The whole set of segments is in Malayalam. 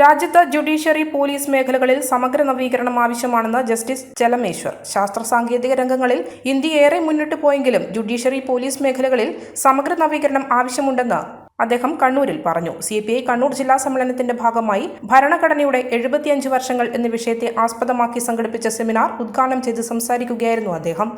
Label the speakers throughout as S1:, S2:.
S1: രാജ്യത്ത് ജുഡീഷ്യറി പോലീസ് മേഖലകളിൽ സമഗ്ര നവീകരണം ആവശ്യമാണെന്ന് ജസ്റ്റിസ് ചെലമേശ്വർ. ശാസ്ത്ര സാങ്കേതിക രംഗങ്ങളിൽ ഇന്ത്യ ഏറെ മുന്നിട്ട് പോയെങ്കിലും ജുഡീഷ്യറി പോലീസ് മേഖലകളിൽ സമഗ്ര നവീകരണം ആവശ്യമുണ്ടെന്ന് അദ്ദേഹം കണ്ണൂരിൽ പറഞ്ഞു. സി പി ഐ കണ്ണൂർ ജില്ലാ സമ്മേളനത്തിന്റെ ഭാഗമായി ഭരണഘടനയുടെ എഴുപത്തിയഞ്ച് വർഷങ്ങൾ എന്ന വിഷയത്തെ ആസ്പദമാക്കി സംഘടിപ്പിച്ച സെമിനാർ ഉദ്ഘാടനം ചെയ്ത് സംസാരിക്കുകയായിരുന്നു അദ്ദേഹം.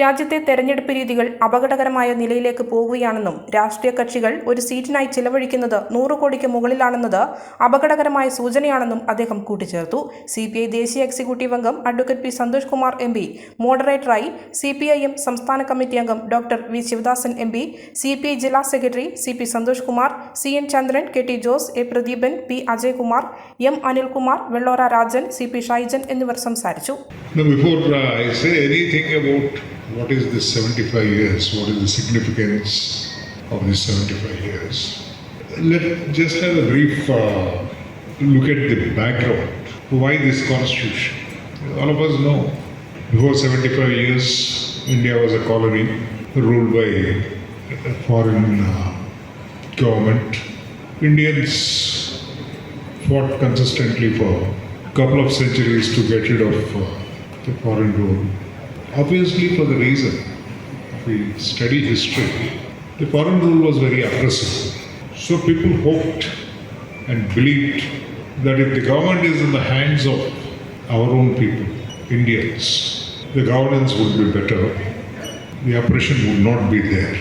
S1: രാജ്യത്തെ തെരഞ്ഞെടുപ്പ് രീതികൾ അപകടകരമായ നിലയിലേക്ക് പോവുകയാണെന്നും രാഷ്ട്രീയ കക്ഷികൾ ഒരു സീറ്റിനായി ചിലവഴിക്കുന്നത് നൂറ് കോടിക്ക് മുകളിലാണെന്നത് അപകടകരമായ സൂചനയാണെന്നും അദ്ദേഹം കൂട്ടിച്ചേർത്തു. സി പി ഐ ദേശീയ എക്സിക്യൂട്ടീവ് അംഗം advocate P Santhosh Kumar M P മോഡറേറ്ററായി C P I M സംസ്ഥാന കമ്മിറ്റി അംഗം doctor V Sivadasan M P C P I ജില്ലാ secretary C P Santhosh Kumar C N Chandran K T Jose A Pradeepan P Ajaykumar M Anilkumar Vellora Rajan C P Shaijan എന്നിവർ സംസാരിച്ചു
S2: No, before uh, I say anything about what is this 75 years, what is the significance of these 75 years, let just have a brief uh, look at the background. Why this constitution? All of us know before 75 years, India was a colony ruled by a foreign uh, government. Indians fought consistently for a couple of centuries to get rid of uh, the foreign rule. Obviously, for the reason, if we study history, the foreign rule was very oppressive. So people hoped and believed that if the government is in the hands of our own people, Indians, the governance would be better, the oppression would not be there.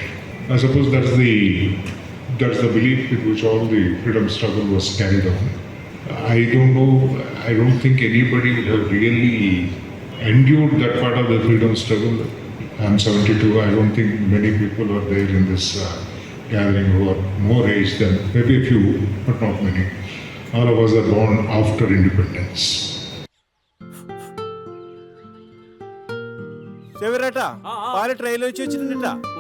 S2: I suppose that's the that's the belief with which all the freedom struggle was carried on. I don't know, I don't think anybody would have really endured that part of the freedom struggle. I'm 72, I don't think many people are there in this uh, gathering who are more age than maybe a few, but not many. All of us are born after independence.
S3: ചെവരേട്ടാ
S4: ആ, ആ.
S3: പാല് ട്രെയിലർ വെച്ച് വെച്ചിട്ടുണ്ടാ